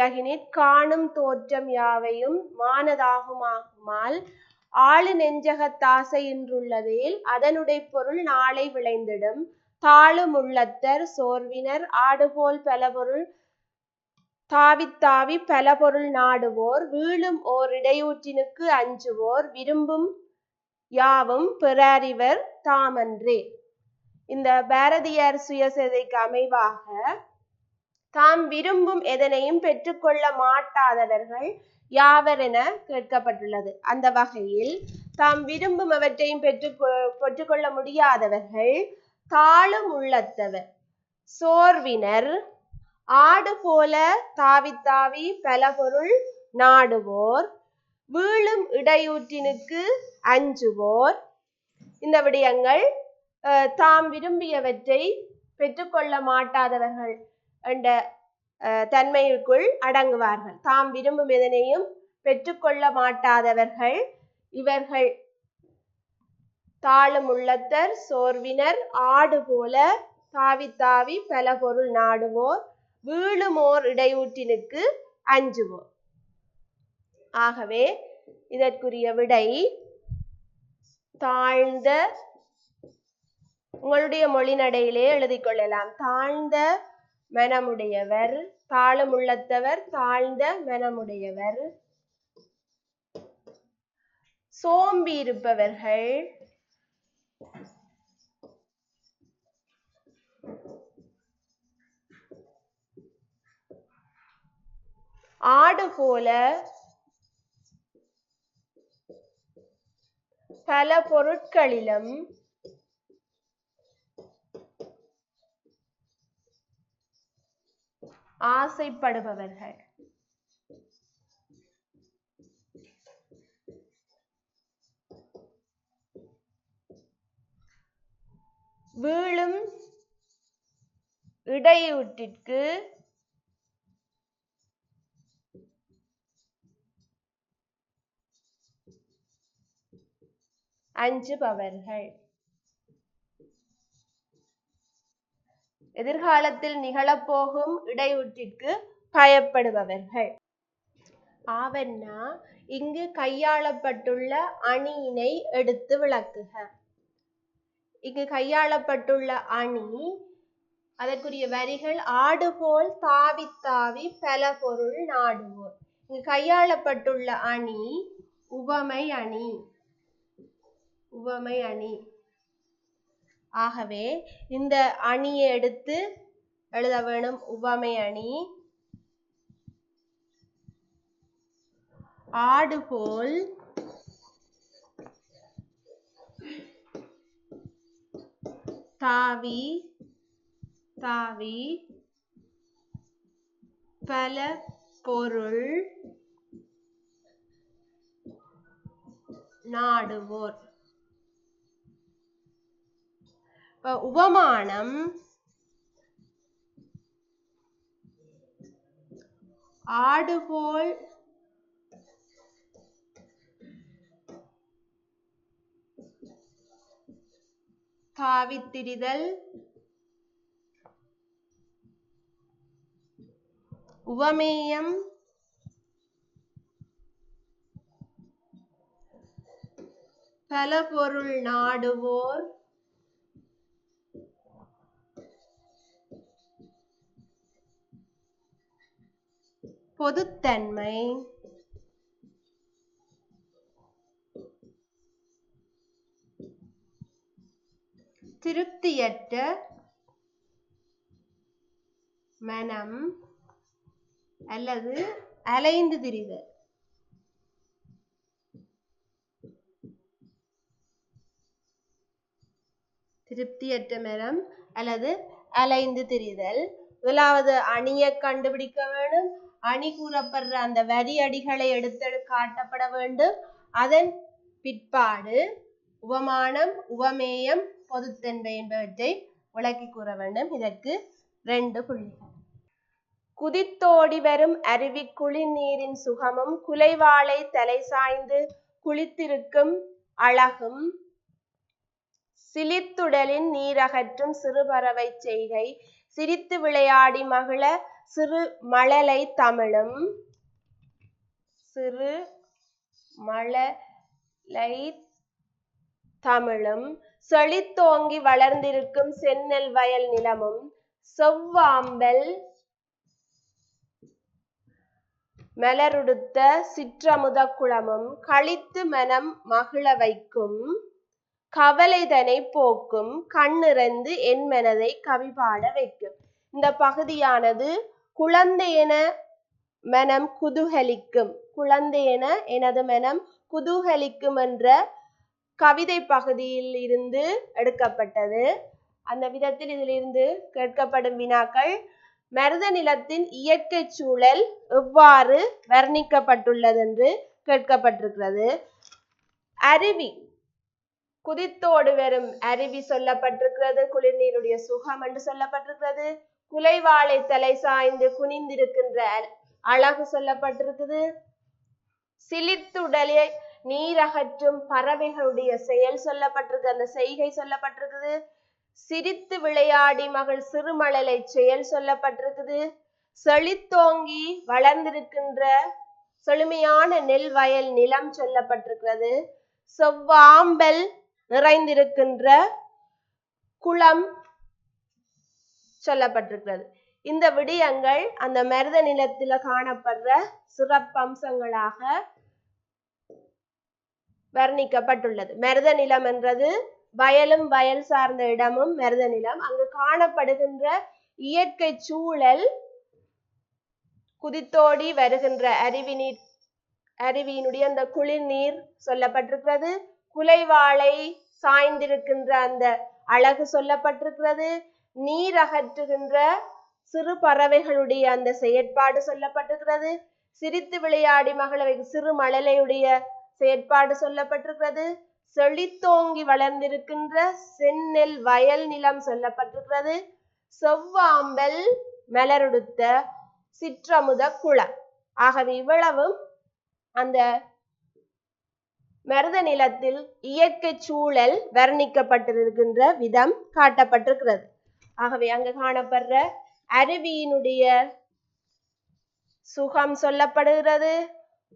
உலகினிற் காணும் தோற்றம் யாவையும் மானதாகுமாகுமால் ஆளு நெஞ்சகத்தாசை இன்றுள்ளதேல் அதனுடை பொருள் நாளை விளைந்திடும். தாழும் உள்ளத்தர் சோர்வினர் ஆடுபோல் பலபொருள் தாவித்தாவி பலபொருள் நாடுவோர் வீழும் ஓர் இடையூற்றினுக்கு அஞ்சுவோர் விரும்பும் யாவும் பிறறிவர் தாமன்றே. இந்த பாரதியார் சுயசரிதைக்கு அமைவாக தாம் விரும்பும் எதனையும் பெற்றுக்கொள்ள மாட்டாதவர்கள் யாவர் என கேட்கப்பட்டுள்ளது. அந்த வகையில் தாம் விரும்பும் அவற்றையும் பெற்று பெற்றுக்கொள்ள முடியாதவர்கள் தாழும் உள்ளத்தவர். சோர்வினர் ஆடு போல தாவித்தாவி பலபொருள் நாடுவோர் வீழும் இடையூற்றினுக்கு அஞ்சுவோர். இந்த விடயங்கள் அஹ், தாம் விரும்பியவற்றை பெற்றுக்கொள்ள மாட்டாதவர்கள். என்ற தன்மைக்குள் அடங்குவார்கள். தாம் விரும்பும் எதனையும் பெற்றுக்கொள்ள மாட்டாதவர்கள். இவர்கள் தாழும் உள்ளத்தர் சோர்வினர் ஆடு போல தாவி தாவி பல பொருள் நாடுவோர் வீழுமோர் இடையூற்றினுக்கு அஞ்சுவோர். ஆகவே இதற்குரிய விடை தாழ்ந்த உங்களுடைய மொழிநடையிலே எழுதிக் கொள்ளலாம். தாழ்ந்த மனமுடையவர் தாளமுள்ளத்தவர் தாழ்ந்த மனமுடையவர். சோம்பி இருப்பவர்கள். ஆடு போல பல பொருட்களிலும் ஆசைப்படுபவர்கள். வீழும் இடையூட்டிற்கு அஞ்சுபவர்கள். எதிர்காலத்தில் நிகழப்போகும் இடையூற்றிற்கு பயப்படுபவர்கள். ஆவன்னா இங்கு கையாளப்பட்டுள்ள அணியினை எடுத்து விளக்குக. இங்கு கையாளப்பட்டுள்ள அணி அதற்குரிய வரிகள் ஆடு போல் தாவி தாவி பல பொருள் நாடுவோர். இங்கு கையாளப்பட்டுள்ள அணி உவமை அணி. உவமை அணி. ஆகவே இந்த அணியை எடுத்து எழுத வேணும். உவமை அணி. ஆடு போல் தாவி. தாவி. பல பொருள். நாடுவோர். உபமானம். ஆடு போல் தாவித்திரிதல் உவமேயம் பல பொருள் நாடுவோர். பொதுத்தன்மை. திருப்தியற்ற மனம் அல்லது அலைந்து திரிதல் திருப்தியற்ற மனம் அல்லது அலைந்து திரிதல். முதலாவது அணியை கண்டுபிடிக்க வேண்டும். அணி கூறப்படுற அந்த வரி அடிகளை எடுத்து காட்டப்பட வேண்டும். அதன் பிற்பாடு உபமானம் உவமேயம் பொதுத்தன்மை என்பவற்றை விளக்கி கூற வேண்டும். இதற்கு ரெண்டு புள்ளிகள். குதித்தோடி வரும் அருவி குளிர்நீரின் சுகமும் குலைவாளை தலை சாய்ந்து குளித்திருக்கும் அழகும் சிலித்துடலின் நீரகற்றும் சிறுபறவை செய்கை சிரித்து விளையாடி மகிழ சிறு மழலை தமிழும் சிறு மழலை தமிழும் செழித்தோங்கி வளர்ந்திருக்கும் செந்நெல் வயல் நிலமும் செவ்வாம்பல் மலருடுத்த சிற்றமுத குளமும் களித்து மனம் மகிழ வைக்கும் கவலைதனை போக்கும் கண்ணிறந்து என் மனதை கவிபாட வைக்கும். இந்த பகுதியானது குழந்தையென மனம் குதூகலிக்கும். குழந்தையென எனது மனம் குதூகலிக்கும் என்ற கவிதை பகுதியில் இருந்து எடுக்கப்பட்டது. அந்த விதத்தில் இதிலிருந்து கேட்கப்படும் வினாக்கள் மருத நிலத்தின் இயற்கை சூழல் எவ்வாறு வர்ணிக்கப்பட்டுள்ளது என்று கேட்கப்பட்டிருக்கிறது. அருவி குதித்தோடு வரும் அருவி சொல்லப்பட்டிருக்கிறது குளிர்நீருடைய சுகம் என்று சொல்லப்பட்டிருக்கிறது. குலைவாளை தலை சாய்ந்து குனிந்திருக்கின்ற அழகு சொல்லப்பட்டிருக்குது. சிலிர்த்துடலை நீரகற்றும் பறவைகளுடைய செயல் சொல்லப்பட்டிருக்கு. அந்த செய்கை சொல்லப்பட்டிருக்குது. சிரித்து விளையாடி மகள் சிறுமழலை செயல் சொல்லப்பட்டிருக்குது. செழித்தோங்கி வளர்ந்திருக்கின்ற செழுமையான நெல் வயல் நிலம் சொல்லப்பட்டிருக்கிறது. செவ்வாம்பல் நிறைந்திருக்கின்ற குளம் சொல்லப்பட்டிருக்கிறது. இந்த விடயங்கள் அந்த மருத நிலத்தில காணப்படுற சிறப்பம்சங்களாக வர்ணிக்கப்பட்டுள்ளது. மருத நிலம் என்றது வயலும் வயல் சார்ந்த இடமும் மருத நிலம். அங்கு காணப்படுகின்ற இயற்கை சூழல் குதித்தோடி வருகின்ற அருவி நீர் அருவியினுடைய அந்த குளிர் நீர் சொல்லப்பட்டிருக்கிறது. குலைவாளை சாய்ந்திருக்கின்ற அந்த அழகு சொல்லப்பட்டிருக்கிறது. நீர் அகற்றுகின்ற சிறு பறவைகளுடைய அந்த செயற்பாடு சொல்லப்பட்டிருக்கிறது. சிரித்து விளையாடி மகளவை சிறு மழலையுடைய செயற்பாடு சொல்லப்பட்டிருக்கிறது. செழித்தோங்கி வளர்ந்திருக்கின்ற செந்நெல் வயல் நிலம் சொல்லப்பட்டிருக்கிறது. செவ்வாம்பல் மலருடுத்த சிற்றமுத குளம் ஆகவே இவ்வளவும் அந்த மருத நிலத்தில் இயற்கை சூழல் வர்ணிக்கப்பட்டிருக்கின்ற விதம் காட்டப்பட்டிருக்கிறது. ஆகவே அங்கு காணப்படுற அருவியினுடைய சுகம் சொல்லப்படுகிறது.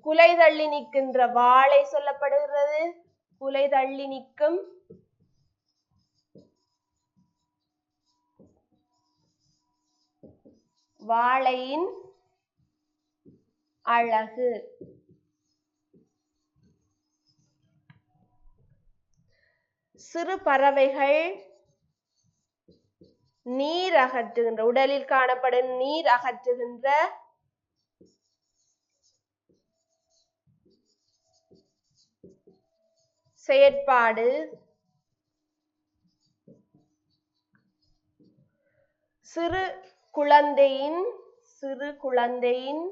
குலை தள்ளி நிற்கின்ற வாழை சொல்லப்படுகிறது. குலை தள்ளி நிற்கும் வாழையின் அழகு. சிறு பறவைகள் நீர் அகற்றுகின்ற உடலில் காணப்படும் நீர் அகற்றுகின்ற செயற்பாடு. சிறு குழந்தையின் சிறு குழந்தையின்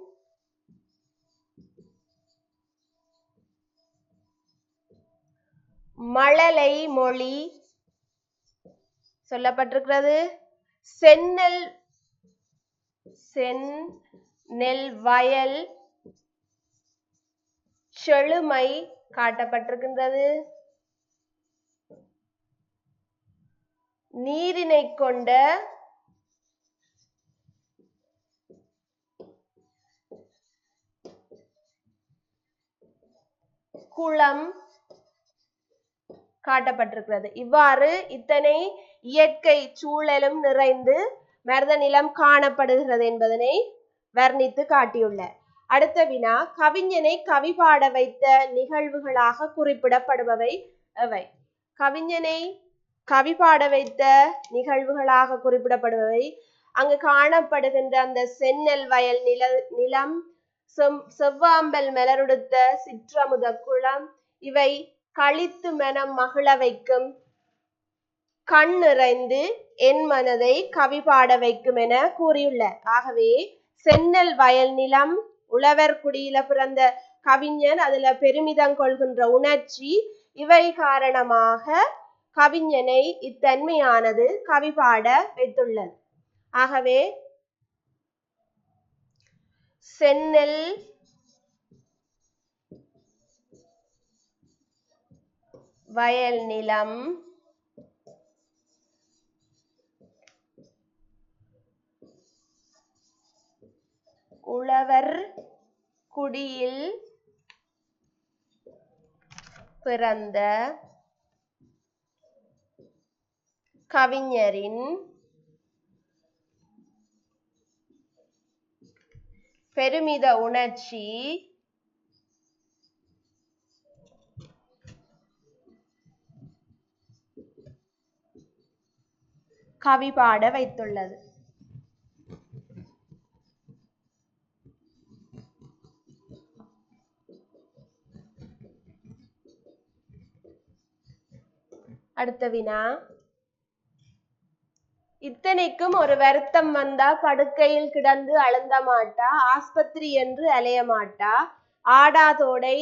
மழலை மொழி சொல்லப்பட்டிருக்கிறது. செந்நெல் செந் நெல் வயல் செழுமை காட்டப்பட்டிருக்கின்றது. நீரினை கொண்ட குளம் காட்டப்பட்டிருக்கிறது. இவ்வாறு இத்தனை இயற்கை சூழலும் நிறைந்து மருத நிலம் காணப்படுகிறது என்பதனை வர்ணித்து காட்டியுள்ளார். அடுத்த வினா கவிஞனை கவி பாட வைத்த நிகழ்வுகளாக குறிப்பிடப்படுபவை எவை கவிஞனை கவி பாட வைத்த நிகழ்வுகளாக குறிப்பிடப்படுபவை. அங்கு காணப்படுகின்ற அந்த செந்நெல் வயல் நில நிலம் செம் செவ்வாம்பல் மலருடுத்த சிற்றமுத குளம் இவை களித்து மனம் மகிழ வைக்கும் கண் நிறைந்து என் மனதை கவி பாட வைக்கும் என கூறியுள்ளார். ஆகவே சென்னல் வயல் நிலம் உழவர் குடியில பிறந்த கவிஞன் அதுல பெருமிதம் கொள்கின்ற உணர்ச்சி இவை காரணமாக கவிஞனை இத்தன்மையானது கவி பாட வைத்துள்ளது. ஆகவே செந்நெல் வயல் நிலம். உழவர் குடியில் பிறந்த கவிஞரின் பெருமித உணர்ச்சி கவி பாட வைத்துள்ளது. அடுத்த வினா. இத்தனைக்கும் ஒரு வருத்தம் வந்தா படுக்கையில் கிடந்து அழுந்த மாட்டா ஆஸ்பத்திரி என்று அலைய மாட்டா ஆடாதோடை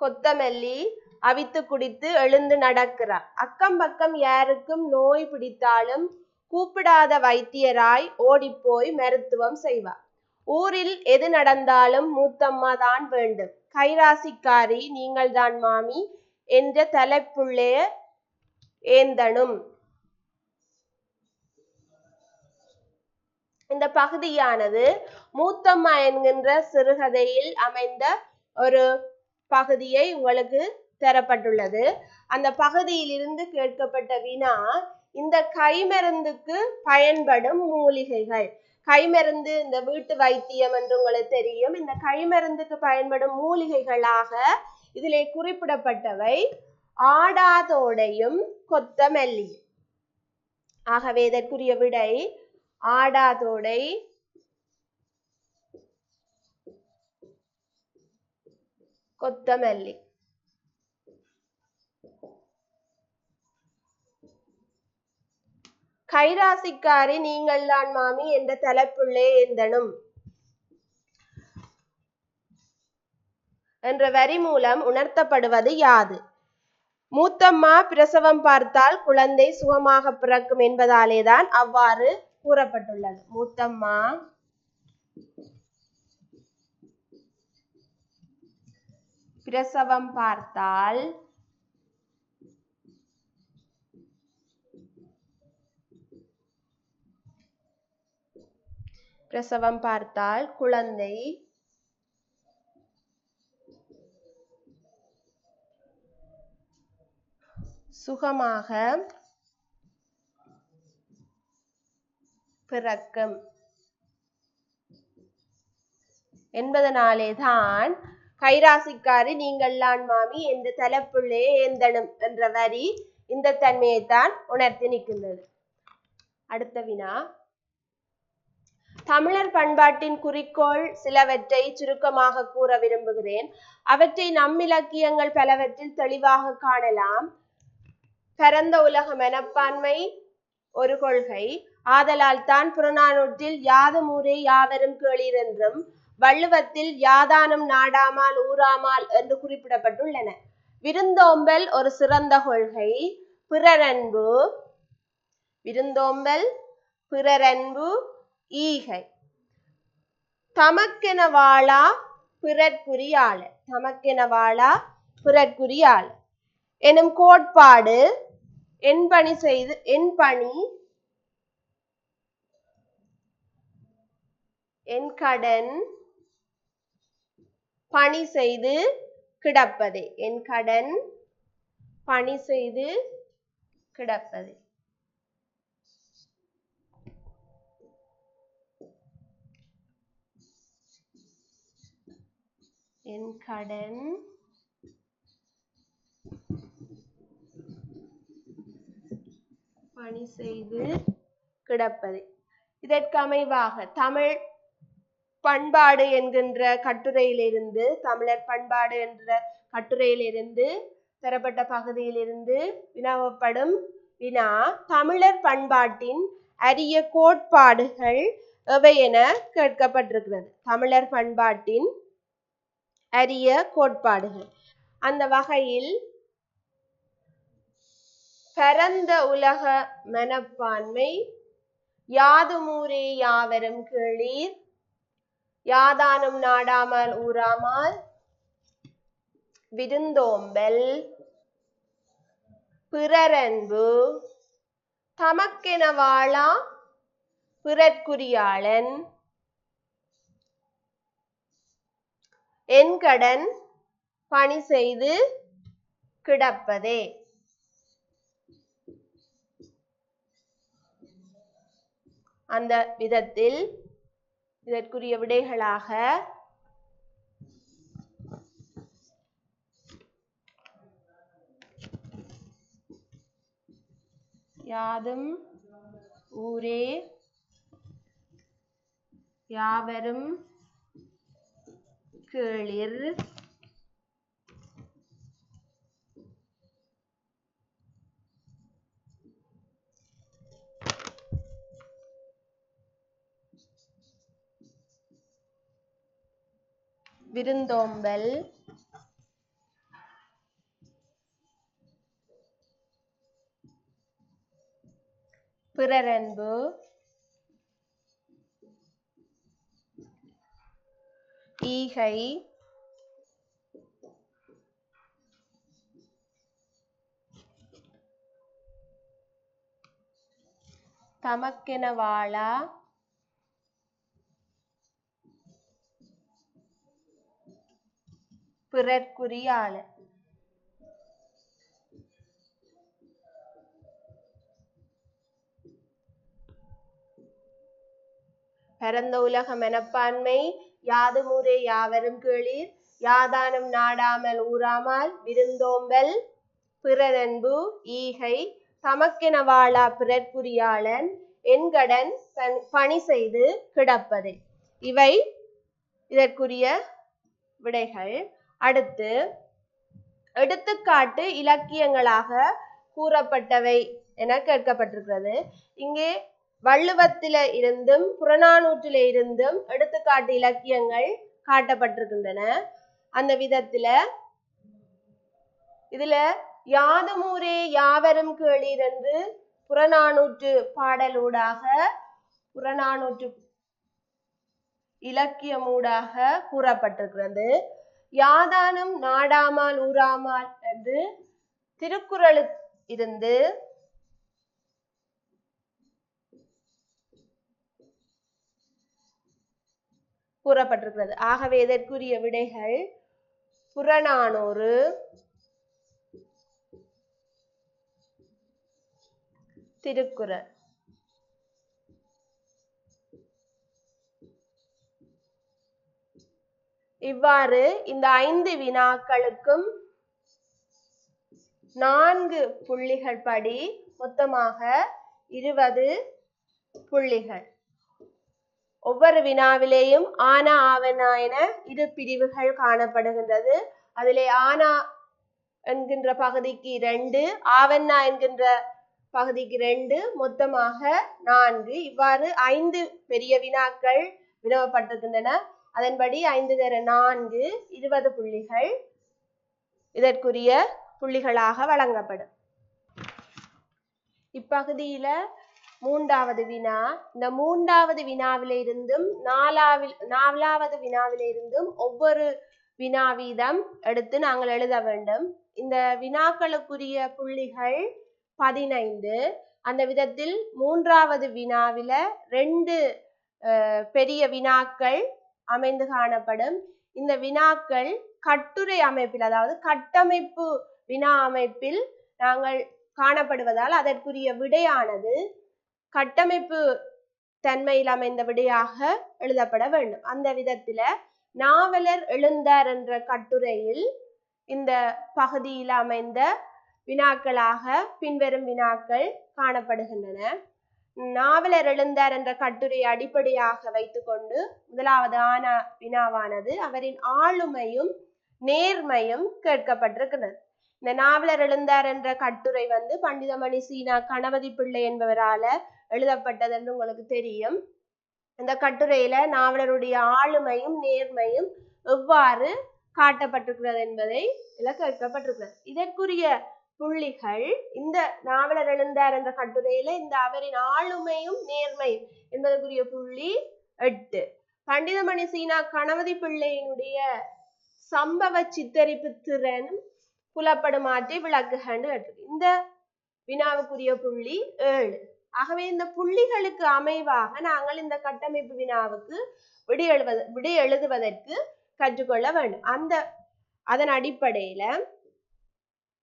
கொத்தமல்லி அவித்து குடித்து எழுந்து நடக்கிறார். அக்கம் பக்கம் யாருக்கும் நோய் பிடித்தாலும் கூப்பிடாத வைத்தியராய் ஓடிப்போய் மருத்துவம் செய்வார். ஊரில் எது நடந்தாலும் மூத்தம்மா தான் வேண்டும். கைராசிக்காரி நீங்கள்தான் மாமி என்ற தலைப்புள்ளே ஏந்தனும் இந்த பகுதியானது மூத்தம்மா என்கின்ற சிறுகதையில் அமைந்த ஒரு பகுதியை உங்களுக்கு தரப்பட்டுள்ளது. அந்த பகுதியிலிருந்து கேட்கப்பட்ட வினா இந்த கைமருந்துக்கு பயன்படும் மூலிகைகள். கைமருந்து இந்த வீட்டு வைத்தியம் என்று உங்களுக்கு தெரியும். இந்த கைமருந்துக்கு பயன்படும் மூலிகைகளாக இதிலே குறிப்பிடப்பட்டவை. ஆடாதோடையும் கொத்தமல்லியும் ஆகவே இதற்குரிய விடை ஆடாதோடை கொத்தமல்லி. கைராசிக்காரி நீங்கள் தான் மாமி என்ற தலைப்புள்ளே ஏந்தனும் என்ற வரி மூலம் உணர்த்தப்படுவது யாது? மூத்தம்மா பிரசவம் பார்த்தால் குழந்தை சுகமாக பிறக்கும் என்பதாலேதான் அவ்வாறு கூறப்பட்டுள்ளது. மூத்தம்மா. பிரசவம் பார்த்தால் பிரசவம் பார்த்தால் குழந்தை சுகமாக பிறக்கும். என்பதனாலேதான் கைராசிக்காரி நீங்கள்லான் மாமி என்ற தலைப்புள்ளே ஏந்தனும் என்ற வரி இந்த தன்மையை தான் உணர்த்தி நிற்கின்றது. அடுத்த வினா. தமிழர் பண்பாட்டின் குறிக்கோள் சிலவற்றை சுருக்கமாக கூற விரும்புகிறேன். அவற்றை நம் இலக்கியங்கள் பலவற்றில் தெளிவாக காணலாம். பரந்த உலக மனப்பான்மை ஒரு கொள்கை. ஆதலால் தான் புறநானூற்றில் யாதும் ஊரே யாவரும் கேளீர் என்றும் வள்ளுவத்தில் யாதானும் நாடாமால் ஊராமால் என்று குறிப்பிடப்பட்டுள்ளன. விருந்தோம்பல் ஒரு சிறந்த கொள்கை. பிறரன்பு. விருந்தோம்பல் பிறரன்பு. ஈகை. தமக்கென வாழா பிறர்க்குரியாள. தமக்கென வாழா பிறர்க்குரியாள. எனும் கோட்பாடு என் பணி செய்து என் பணி என் கடன் பணி செய்து கிடப்பதே. என் கடன் பணி செய்து கிடப்பதே. என் கடன். பணி செய்து கிடப்பது. இதற்கமைவாக தமிழ் பண்பாடு என்கின்ற கட்டுரையிலிருந்து தமிழர் பண்பாடு என்ற கட்டுரையிலிருந்து பெறப்பட்ட பகுதியிலிருந்து வினாவப்படும் வினா தமிழர் பண்பாட்டின் அரிய கோட்பாடுகள் எவை என கேட்கப்பட்டிருக்கிறது. தமிழர் பண்பாட்டின் அரிய கோட்பாடுகள். அந்த வகையில் பரந்த உலக மனப்பான்மை யாதுமூரே யாவரும் கேளீர் யாதானும் நாடாமல் ஊராமால் விருந்தோம்பல் பிறரன்பு தமக்கென வாழா பிறர்க்குரியாளன் என் கடன் பணி செய்து கிடப்பதே. அந்த விதத்தில் இதற்குரிய விடைகளாக யாதும் ஊரே யாவரும் கேளிர் விருந்தோம்பல். ஈகை தமக்கென வாழா பிறர்க்குரியாள பரந்த உலக மனப்பான்மை யாதுமூரே யாவரும் கேளீர். யாதானும் நாடாமல் ஊராமல் விருந்தோம்பல் பிறரன்பு ஈகை. தமக்கென வாழா பிறர்க்குரியாளன். என்கடன் பணி செய்து கிடப்பதே. இவை இதற்குரிய விடைகள். அடுத்து எடுத்துக்காட்டு இலக்கியங்களாக கூறப்பட்டவை என கேட்கப்பட்டிருக்கிறது. இங்கே வள்ளுவத்தில இருந்தும் புறநானூற்றில இருந்தும் எடுத்துக்காட்டு இலக்கியங்கள் காட்டப்பட்டிருக்கின்றன. அந்த விதத்துல இதுல யாதுமூரே யாவரும் கேளீர் என்று புறநானூற்று பாடலூடாக புறநானூற்று இலக்கியமூடாக கூறப்பட்டிருக்கிறது. யாதானும் நாடாமால் ஊராமால் என்று திருக்குறளில் இருந்து கூறப்பட்டிருக்கிறது. ஆகவே இதற்குரிய விடைகள் புறநானூறு திருக்குறள். இவ்வாறு இந்த ஐந்து வினாக்களுக்கும் நான்கு புள்ளிகள் படி மொத்தமாக இருபது புள்ளிகள். ஒவ்வொரு வினாவிலேயும் ஆனா ஆவனா என இரு பிரிவுகள் காணப்படுகின்றது. அதிலே ஆனா என்கின்ற பகுதிக்கு ரெண்டு ஆவண்ணா என்கின்ற பகுதிக்கு ரெண்டு மொத்தமாக நான்கு. இவ்வாறு ஐந்து பெரிய வினாக்கள் வினவப்பட்டிருக்கின்றன. அதன்படி ஐந்து தர நான்கு இருபது புள்ளிகள் இதற்குரிய புள்ளிகளாக வழங்கப்படும். இப்பகுதியில மூன்றாவது வினா. இந்த மூன்றாவது வினாவில இருந்தும் நாலாவில் நாலாவது வினாவில இருந்தும் ஒவ்வொரு வினா வீதம் எடுத்து நாங்கள் எழுத வேண்டும். இந்த வினாக்களுக்குரிய புள்ளிகள் பதினைந்து. அந்த விதத்தில் மூன்றாவது வினாவில ரெண்டு பெரிய வினாக்கள் அமைந்து காணப்படும். இந்த வினாக்கள் கட்டுரை அமைப்பில் அதாவது கட்டமைப்பு வினா அமைப்பில் நாங்கள் காணப்படுவதால் அதற்குரிய விடையானது கட்டமைப்பு தன்மையில் அமைந்த விடையாக எழுதப்பட வேண்டும். அந்த விதத்துல நாவலர் எழுந்தார் என்ற கட்டுரையில் இந்த பகுதியில் அமைந்த வினாக்களாக பின்வரும் வினாக்கள் காணப்படுகின்றன. நாவலர் எழுந்தார் என்ற கட்டுரையை அடிப்படையாக வைத்துக்கொண்டு முதலாவது ஆன வினாவானது அவரின் ஆளுமையும் நேர்மையும் கேட்கப்பட்டிருக்கிறது. இந்த நாவலர் எழுந்தார் என்ற கட்டுரை வந்து பண்டிதமணி சீனா கணபதி பிள்ளை என்பவரால எழுதப்பட்டது என்று உங்களுக்கு தெரியும். இந்த கட்டுரையில நாவலருடைய ஆளுமையும் நேர்மையும் எவ்வாறு காட்டப்பட்டிருக்கிறது என்பதை இதில் கேட்கப்பட்டிருக்கிறது இதற்குரிய புள்ளிகள் இந்த நாவலர் எழுந்தார் என்ற கட்டுரையில இந்த அவரின் ஆளுமையும் நேர்மையும் என்பதற்குரிய புள்ளி எட்டு. பண்டிதமணி சீனா கணபதி பிள்ளையினுடைய சம்பவ சித்தரிப்பு திறன் புலப்படுமாற்றி விளக்குகண்டு இந்த வினாவுக்குரிய புள்ளி ஏழு. ஆகவே இந்த புள்ளிகளுக்கு அமைவாக நாங்கள் இந்த கட்டமைப்பு வினாவுக்கு விடை எழுவது விடை எழுதுவதற்கு கற்றுக்கொள்ள வேண்டும். அந்த அதன் அடிப்படையில